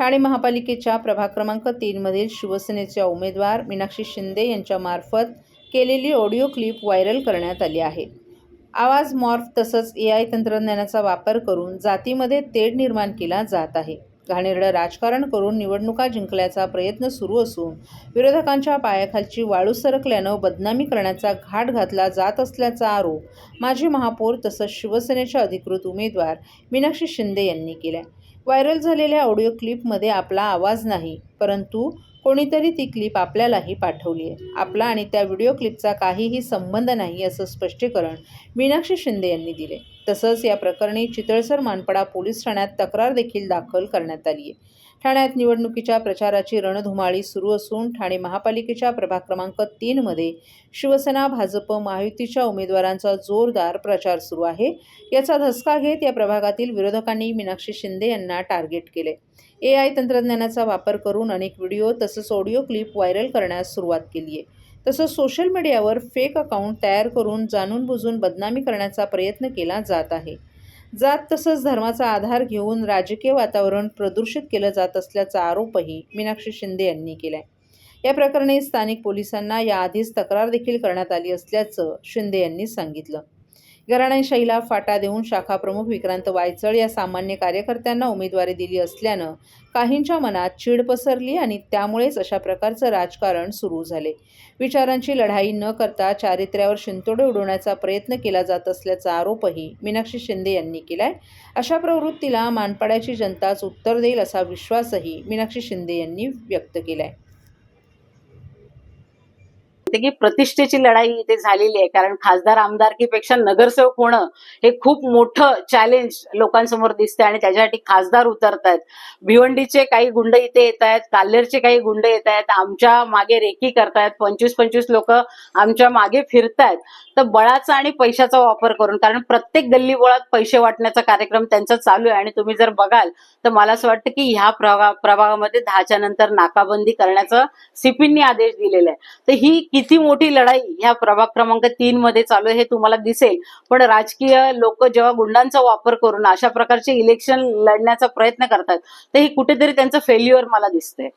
ठाणे महापालिकेच्या प्रभाग क्रमांक तीनमधील शिवसेनेच्या उमेदवार मीनाक्षी शिंदे यांच्यामार्फत केलेली ऑडिओ क्लिप व्हायरल करण्यात आली आहे. आवाज मॉर्फ तसंच ए आय तंत्रज्ञानाचा वापर करून जातीमध्ये तेढ निर्माण केला जात आहे. घाणेरडं राजकारण करून निवडणुका जिंकल्याचा प्रयत्न सुरू असून विरोधकांच्या पायाखालची वाळू सरकल्यानं बदनामी करण्याचा घाट घातला जात असल्याचा आरोप माजी महापौर तसंच शिवसेनेच्या अधिकृत उमेदवार मीनाक्षी शिंदे यांनी केला व्हायरल झालेल्या ऑडिओ क्लिपमध्ये आपला आवाज नाही परंतु कोणीतरी ती क्लिप आपल्यालाही पाठवली आहे. आपला आणि त्या व्हिडिओ क्लिपचा काहीही संबंध नाही असं स्पष्टीकरण मीनाक्षी शिंदे यांनी दिले. तसंच या प्रकरणी चितळसर मानपडा पोलीस ठाण्यात तक्रार देखील दाखल करण्यात आली आहे. ठाण्यात निवडणुकीच्या प्रचाराची रणधुमाळी सुरू असून ठाणे महापालिकेच्या प्रभाग क्रमांक तीनमध्ये शिवसेना भाजप महायुतीच्या उमेदवारांचा जोरदार प्रचार सुरू आहे. याचा धसका घेत या प्रभागातील विरोधकांनी मीनाक्षी शिंदे यांना टार्गेट केले. ए आय तंत्रज्ञानाचा वापर करून अनेक व्हिडिओ तसंच ऑडिओ क्लिप व्हायरल करण्यास सुरुवात केली आहे. तसंच सोशल मीडियावर फेक अकाउंट तयार करून जाणून बुजून बदनामी करण्याचा प्रयत्न केला जात आहे. जात तसंच धर्माचा आधार घेऊन राजकीय वातावरण प्रदूषित केलं जात असल्याचा आरोपही मीनाक्षी शिंदे यांनी केलाय. या प्रकरणी स्थानिक पोलिसांना याआधीच तक्रार देखील करण्यात आली असल्याचं शिंदे यांनी सांगितलं. घराणेशाहीला फाटा देऊन शाखा प्रमुख विक्रांत वायचळ या सामान्य कार्यकर्त्यांना उमेदवारी दिली असल्यानं काहींच्या मनात चीड पसरली आणि त्यामुळेच अशा प्रकारचं राजकारण सुरू झाले. विचारांची लढाई न करता चारित्र्यावर शिंतोडे उडवण्याचा प्रयत्न केला जात असल्याचा आरोपही मीनाक्षी शिंदे यांनी केलाय. अशा प्रवृत्तीला मानपाड्याची जनताच उत्तर देईल असा विश्वासही मीनाक्षी शिंदे यांनी व्यक्त केलाय. ते की प्रतिष्ठेची लढाई इथे झालेली आहे. कारण खासदार आमदारकीपेक्षा नगरसेवक होणं हे खूप मोठं चॅलेंज लोकांसमोर दिसतंय आणि त्याच्यासाठी खासदार उतरत आहेत भिवंडीचे काही गुंड इथे येत आहेत काल्हेरचे काही गुंड येत आहेत आमच्या मागे रेकी करतायत पंचवीस पंचवीस लोक आमच्या मागे फिरतायत. तर बळाचा आणि पैशाचा वापर करून कारण प्रत्येक गल्ली बोळात पैसे वाटण्याचा कार्यक्रम त्यांचा चालू आहे. आणि तुम्ही जर बघाल तर मला असं वाटतं की ह्या प्रभा प्रभागामध्ये दहाच्या नंतर नाकाबंदी करण्याचा सिपींनी आदेश दिलेला आहे. तर ही किती मोठी लढाई ह्या प्रभाग क्रमांक तीन मध्ये चालू आहे हे तुम्हाला दिसेल. पण राजकीय लोक जेव्हा गुंडांचा वापर करून अशा प्रकारचे इलेक्शन लढण्याचा प्रयत्न करतात तर ही कुठेतरी त्यांचं फेल्युअर मला दिसतंय.